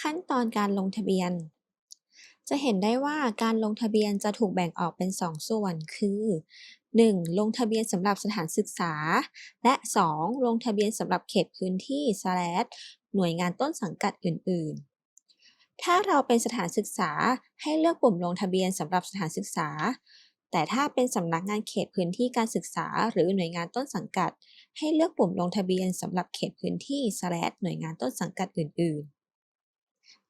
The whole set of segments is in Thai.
ขั้นตอนการลงทะเบียน จะเห็นได้ว่าการลงทะเบียนจะถูกแบ่งออกเป็น 2 ส่วน คือ 1. ลงทะเบียนสำหรับสถานศึกษา และ 2. ลงทะเบียนสำหรับเขตพื้นที่หน่วยงานต้นสังกัดอื่น ๆ ถ้าเราเป็นสถานศึกษาให้เลือกปุ่มลงทะเบียนสำหรับสถานศึกษา แต่ถ้าเป็นสำนักงานเขตพื้นที่การศึกษา หรือหน่วยงานต้นสังกัด ให้เลือกปุ่มลงทะเบียนสำหรับเขตพื้นที่หน่วยงานต้นสังกัดอื่น ๆ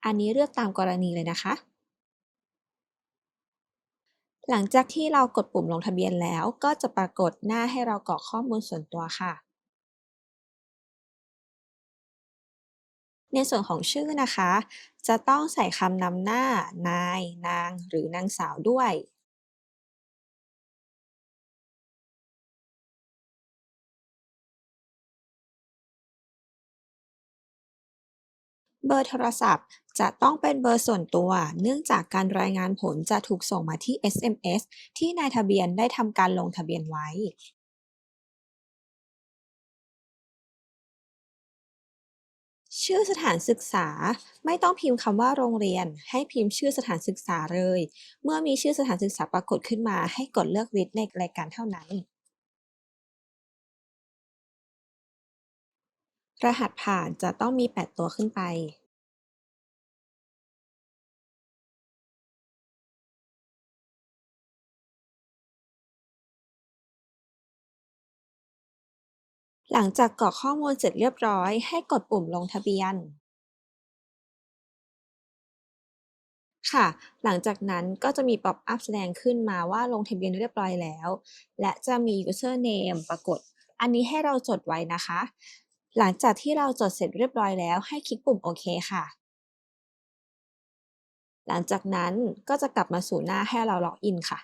อันนี้เลือกตามกรณีเลยนะคะ หลังจากที่เรากดปุ่มลงทะเบียนแล้วก็จะปรากฏหน้าให้เรากรอกข้อมูลส่วนตัวค่ะ ในส่วนของชื่อนะคะ จะต้องใส่คำนำหน้านาย นาง หรือนางสาวด้วย เบอร์โทรศัพท์ จะต้องเป็นเบอร์ส่วนตัว เนื่องจากการรายงานผลจะถูกส่งมาที่ SMS ที่นายทะเบียนได้ทำการลงทะเบียนไว้ชื่อสถานศึกษาไม่ต้องพิมพ์คำว่าโรงเรียน ให้พิมพ์ชื่อสถานศึกษาเลย เมื่อมีชื่อสถานศึกษาปรากฏขึ้นมา ให้กดเลือก Read ในรายการเท่านั้น รหัสผ่านจะต้องมี8ตัวขึ้นไปหลังจากกรอกข้อมูลเสร็จเรียบร้อย ให้กดปุ่มลงทะเบียน ค่ะ หลังจากนั้นก็จะมี pop up แสดงขึ้นมาว่าลงทะเบียนเรียบร้อยแล้ว และจะมี username ปรากฏ อันนี้ให้เราจดไว้นะคะ หลังจากที่เราจดเสร็จเรียบร้อยแล้วให้คลิกปุ่มโอเคค่ะ หลังจากนั้นก็จะกลับมาสู่หน้าให้เราล็อกอินค่ะ